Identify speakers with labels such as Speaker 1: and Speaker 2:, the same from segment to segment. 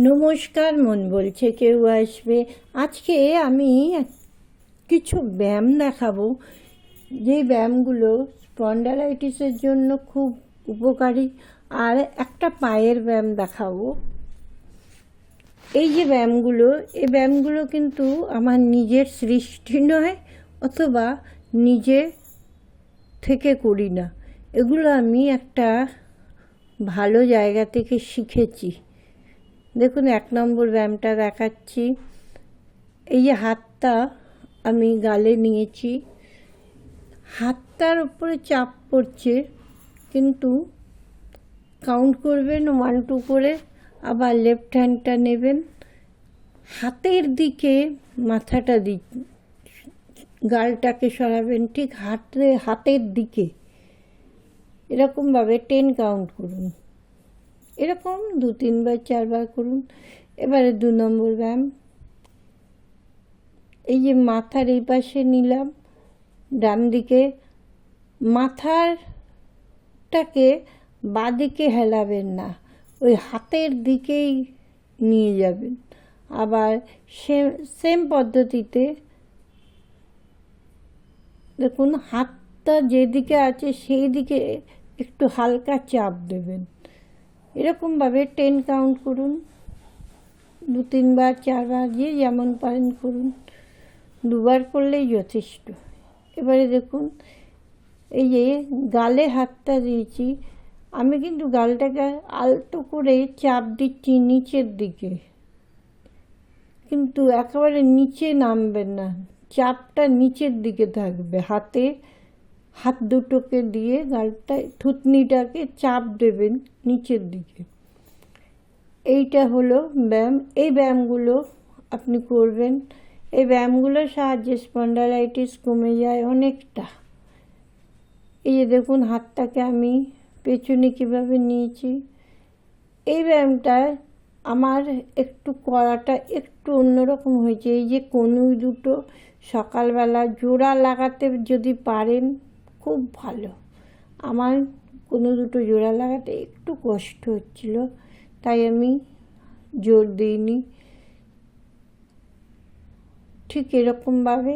Speaker 1: নমস্কার, মন বলছে কেউ আসবে। আজকে আমি কিছু ব্যায়াম দেখাবো। যে ব্যায়ামগুলো স্পন্ডালাইটিসের জন্য খুব উপকারী। আর একটা পায়ের ব্যায়াম দেখাবো। এই যে ব্যায়ামগুলো, এই ব্যায়ামগুলো কিন্তু আমার নিজের সৃষ্টি নয়, অথবা নিজে থেকে করি না। এগুলো আমি একটা ভালো জায়গা থেকে শিখেছি। দেখুন, এক নম্বর ব্যায়ামটা দেখাচ্ছি। এই যে হাতটা আমি গালে নিয়েছি। হাতটার উপরে চাপ পড়ছে, কিন্তু কাউন্ট করবেন ওয়ান টু করে আবার লেফট হ্যান্ডটা নেবেন। হাতের দিকে মাথাটা দি, গালটাকে সরাবেন, ঠিক হাতে, হাতের দিকে। এরকমভাবে টেন কাউন্ট করুন। এরকম দু তিনবার, চারবার করুন। এবারে দু নম্বর ব্যায়াম। এই যে মাথার এই পাশে নিলাম, ডান দিকে। মাথারটাকে বাদিকে হেলাবেন না, ওই হাতের দিকেই নিয়ে যাবেন। আবার সেম সেম পদ্ধতিতে দেখুন, হাতটা যেদিকে আছে সেই দিকে একটু হালকা চাপ দেবেন। এরকমভাবে টেন কাউন্ট করুন। দু, তিনবার, চারবার, যে যেমন পারেন করুন। দুবার করলেই যথেষ্ট। এবারে দেখুন, এই যে গালে হাতটা দিয়েছি, আমি কিন্তু গালটাকে আলতো করে চাপ দিচ্ছি নিচের দিকে। কিন্তু একেবারে নিচে নামবেন না, চাপটা নিচের দিকে থাকবে, হাতে হাত দুটোকে দিয়ে গালটা, থুতনিটাকে চাপ দেবেন নিচের দিকে। এইটা হলো ব্যায়াম। এই ব্যায়ামগুলো আপনি করবেন। এই ব্যায়ামগুলোর সাহায্যে স্পন্ডালাইটিস কমে যায় অনেকটা। এই যে দেখুন, হাতটাকে আমি পেছনে কীভাবে নিয়েছি। এই ব্যায়ামটা আমার একটু করাটা একটু অন্যরকম হয়েছে। এই যে কনুই দুটো সকালবেলা জোড়া লাগাতে যদি পারেন খুব ভালো। আমার কোনো দুটো জোড়া লাগাতে একটু কষ্ট হচ্ছিল, তাই আমি জোর দিইনি। ঠিক এরকমভাবে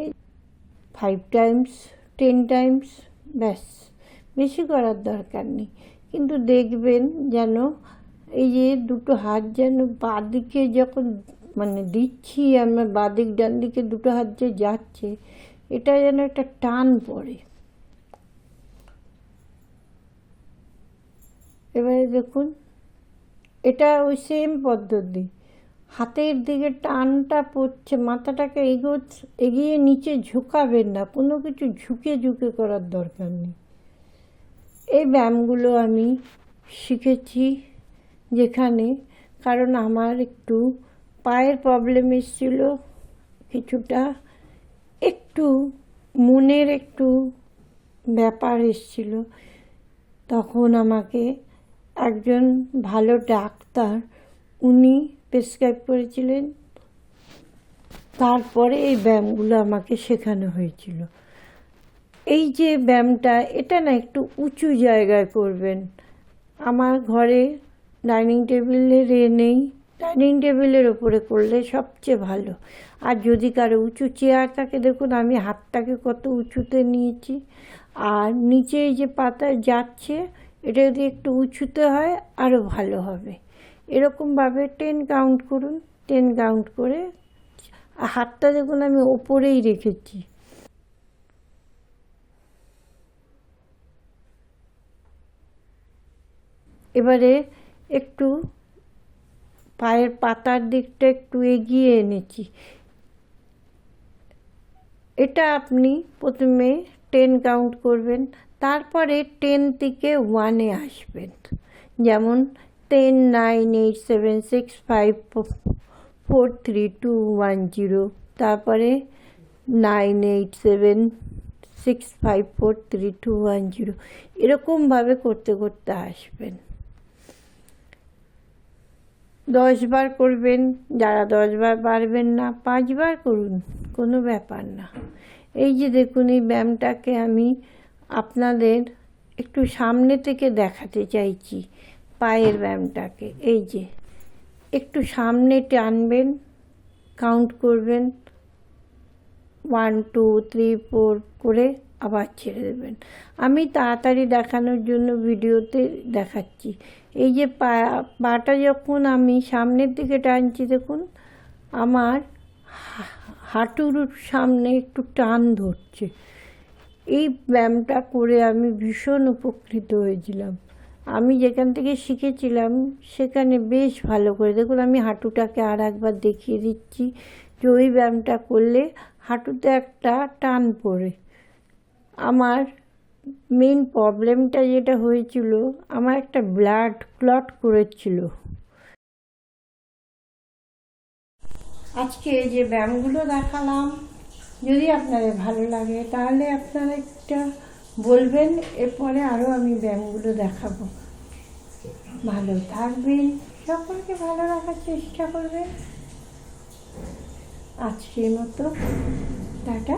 Speaker 1: ফাইভ টাইমস টেন টাইমস ব্যাস, বেশি করার দরকার নেই। কিন্তু দেখবেন যেন এই যে দুটো হাত যেন বাদিকে যখন মানে দিচ্ছি আমার বাদিক ডান দিকে দুটো হাত যে যাচ্ছে, এটা যেন একটা টান পড়ে। এবারে দেখুন, এটা ওই সেম পদ্ধতি। হাতের দিকে টানটা পড়ছে, মাথাটাকে এগো এগিয়ে নিচে ঝুঁকাবেন না, কোনো কিছু ঝুঁকে ঝুঁকে করার দরকার নেই। এই ব্যায়ামগুলো আমি শিখেছি যেখানে কারণ আমার একটু পায়ের প্রবলেম এসেছিল, কিছুটা একটু মনের একটু ব্যাপার এসেছিল। তখন আমাকে একজন ভালো ডাক্তার, উনি প্রেসক্রাইব করেছিলেন। তারপরে এই ব্যায়ামগুলো আমাকে শেখানো হয়েছিল। এই যে ব্যায়ামটা, এটা না একটু উঁচু জায়গায় করবেন। আমার ঘরে ডাইনিং টেবিলে রে নেই। ডাইনিং টেবিলের ওপরে করলে সবচেয়ে ভালো। আর যদি কারও উঁচু চেয়ার থাকে, দেখুন আমি হাতটাকে কত উঁচুতে নিয়েছি। আর নিচে এই যে পাতা যাচ্ছে এটা যদি একটু উঁচুতে হয় আরও ভালো হবে। এরকমভাবে টেন কাউন্ট করুন টেন কাউন্ট করে হাতটা দেখুন আমি ওপরেই রেখেছি। এবারে একটু পায়ের পাতার দিকটা একটু এগিয়ে এনেছি। এটা আপনি প্রথমে টেন কাউন্ট করবেন। তারপরে টেন থেকে ওয়ানে আসবেন। যেমন ten nine eight seven six five four three two one zero তারপরে nine eight seven six five four three two one zero এরকমভাবে করতে করতে আসবেন। দশবার করবেন। যারা দশবার পারবেন না পাঁচবার করুন। কোনো ব্যাপার না। এই যে দেখুন, এই ব্যায়ামটাকে আমি আপনাদের একটু সামনে থেকে দেখাতে চাইছি, পায়ের ব্যায়ামটাকে এই যে, একটু সামনে টানবেন কাউন্ট করবেন ওয়ান টু থ্রি ফোর করে আবার ছেড়ে দেবেন। আমি তাড়াতাড়ি দেখানোর জন্য ভিডিওতে দেখাচ্ছি। এই যে পা, পাটা যখন আমি সামনের দিকে টানছি, দেখুন, আমার হাঁটুর সামনে একটু টান ধরছে। এই ব্যায়ামটা করে আমি ভীষণ উপকৃত হয়েছিলাম। আমি যেখান থেকে শিখেছিলাম, সেখানে বেশ ভালো করে। দেখুন, আমি হাঁটুটাকে আর একবার দেখিয়ে দিচ্ছি যে ওই ব্যায়ামটা করলে হাঁটুতে একটা টান পড়ে। আমার মেন প্রবলেমটা যেটা হয়েছিল, আমার একটা ব্লাড ক্লট করেছিল। আজকে যে ব্যায়ামগুলো দেখালাম, যদি আপনাদের ভালো লাগে, তাহলে আপনারা একটা বলবেন, এরপরে আরও আমি ব্যায়ামগুলো দেখাবো। ভালো থাকবেন, সকলকে ভালো রাখার চেষ্টা করবেন। আজকের মতো, টাটা।